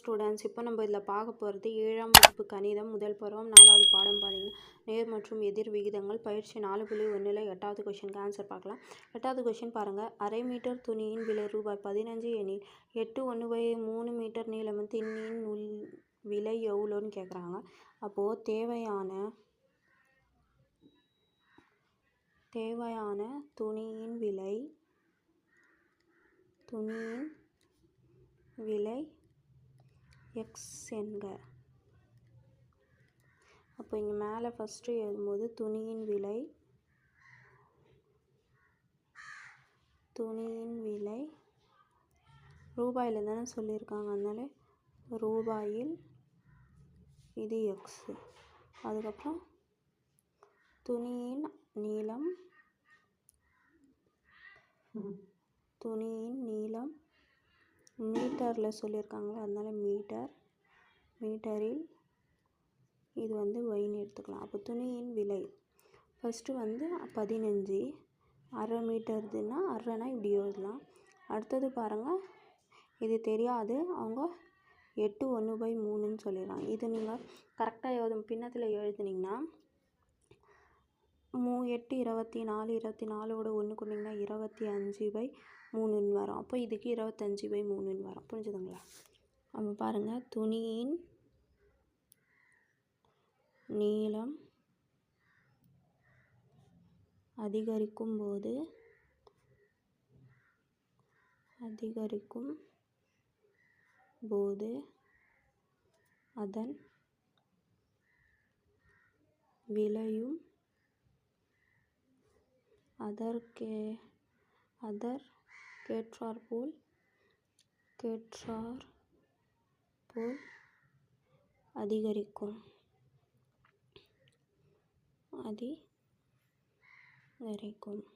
Students இப்போ நம்ம இதில் பார்க்க போகிறது ஏழாம் வகுப்பு கணிதம் முதல் பருவம் நாலாவது பாடம் பார்த்தீங்கன்னா நேர் மற்றும் எதிர் விகிதங்கள் பயிற்சி நாலு புள்ளி ஒன்றில் எட்டாவது கொஷினுக்கு ஆன்சர் பார்க்கலாம். எட்டாவது கொஷின் பாருங்கள் அரை மீட்டர் துணியின் விலை ரூபாய் பதினஞ்சு எனில் எட்டு ஒன்று பை மூணு மீட்டர் நீளம் திண்ணியின் உள் விலை எவ்வளோன்னு கேட்குறாங்க. அப்போது தேவையான தேவையான துணியின் விலை துணியின் விலை எக்ஸ் என்க. அப்போ இங்கே மேலே ஃபஸ்ட்டு எழுதும்போது துணியின் விலை துணியின் விலை ரூபாயில் தானே சொல்லியிருக்காங்க. அதனால ரூபாயில் இது எக்ஸு அதுக்கப்புறம் துணியின் நீளம் துணியின் நீளம் மீட்டரில் சொல்லியிருக்காங்களா அதனால் மீட்டர். மீட்டரில் இது வந்து ஒயின்னு எடுத்துக்கலாம். அப்போ துணியின் விலை. ஃபஸ்ட்டு வந்து பதினஞ்சு. அரை மீட்டர்துன்னா அரைனா இப்படி எழுதலாம். அடுத்தது பாருங்கள் இது தெரியாது. அவங்க எட்டு ஒன்று பை மூணுன்னு சொல்லிடலாம் இது நீங்கள் கரெக்டாக எழுதும் பின்னத்தில் எழுதுனீங்கன்னா மூ எட்டு இருபத்தி நாலு இருபத்தி நாலோட ஒன்று கொண்டிங்கன்னா இருபத்தி அஞ்சு பை மூணுன்னு வரும். அப்போ இதுக்கு இருபத்தஞ்சி பை மூணுன்னு வரும். புரிஞ்சுதுங்களா? அப்போ பாருங்கள் துணியின் நீளம் அதிகரிக்கும் போது அதிகரிக்கும் போது அதன் விலையும் அதற்கே அதர் கேற்றாற்போல் கேற்றார் போல் அதிகரிக்கும். அதிகரிக்கும்.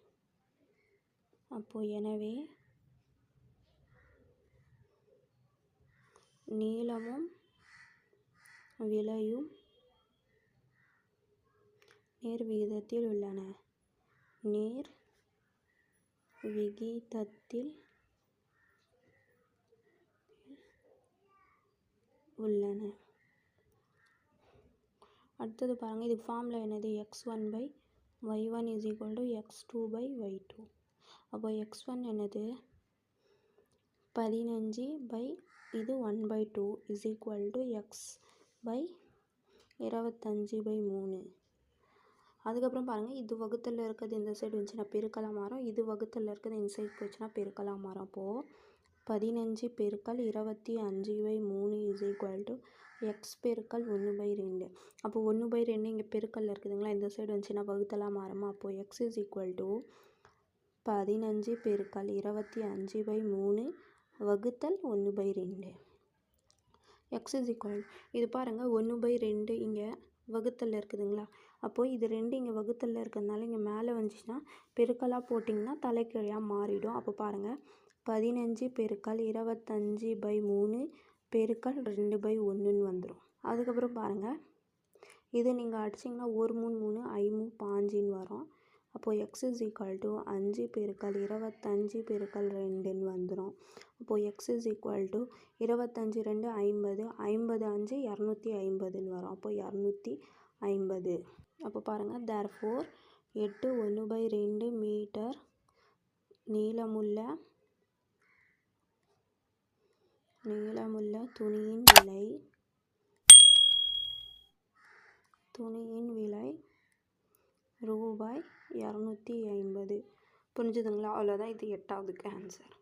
அப்போ எனவே நீளமும் விலையும் நேர் விகிதத்தில் உள்ளன. நேர் விகிதத்தில் உள்ளன. அடுத்தது பாருங்கள் இது ஃபார்மில் என்னது? X one by y one is equal to x two by y two அப்போ எக்ஸ் ஒன் என்னது? பதினஞ்சு பை இது one by two is equal to x by இருபத்தஞ்சி பை மூணு. அதுக்கப்புறம் பாருங்கள் இது வகுத்தில் இருக்கிறது இந்த சைடு வந்துச்சுன்னா பெருக்கலாக மாறும். இது வகுத்தில் இருக்கிறது இந்த சைடு போச்சுன்னா பெருக்கலாக மாறும். அப்போது பதினஞ்சு பெருக்கல் இருபத்தி அஞ்சு பை மூணு இஸ் ஈக்குவல் டு எக்ஸ் பெருக்கல் ஒன்று பை ரெண்டு. அப்போ ஒன்று பை ரெண்டு இங்கே பெருக்கல்ல இருக்குதுங்களா? இந்த சைடு வந்துச்சுன்னா வகுத்தலாக மாறுமா? அப்போது எக்ஸ் இஸ் ஈக்குவல் டு பதினஞ்சு பெருக்கல் இருபத்தி அஞ்சு பை மூணு வகுத்தல் ஒன்று பை ரெண்டு. எக்ஸ் இஸ் ஈக்குவல் இது பாருங்கள் ஒன்று பை ரெண்டு இங்கே வகுத்தலில் இருக்குதுங்களா? அப்போது இது ரெண்டு இங்கே வகுத்தலில் இருக்கிறதுனால இங்கே மேலே வந்துச்சுன்னா பெருக்கலாக போட்டிங்கன்னா தலைக்கீழாக மாறிடும். அப்போ பாருங்கள் பதினஞ்சு பெருக்கல் இருபத்தஞ்சி பை மூணு பெருக்கல் ரெண்டு பை ஒன்றுன்னு வந்துடும் அதுக்கப்புறம் பாருங்கள் இது நீங்கள் அடிச்சிங்கன்னா ஒரு மூணு மூணு ஐமூ பாஞ்சின்னு வரும். அப்போது எக்ஸ் இஸ் ஈக்குவல் டு அஞ்சு பெருக்கல் இருபத்தஞ்சி பெருக்கல் ரெண்டுன்னு வந்துடும் அப்போது எக்ஸ் இஸ் ஈக்குவல் டு இருபத்தஞ்சி ரெண்டு ஐம்பது ஐம்பது அஞ்சு இரநூத்தி ஐம்பதுன்னு வரும். அப்போது இரநூத்தி ஐம்பது. அப்போ பாருங்கள் தேர் ஃபோர் எட்டு ஒன்று பை ரெண்டு மீட்டர் நீளமுள்ள நீளமுள்ள துணியின் விலை துணியின் விலை ரூபாய் இரநூத்தி ஐம்பது. புரிஞ்சுதுங்களா? அவ்வளோதான் இது எட்டாவதுக்கு ஆன்சர்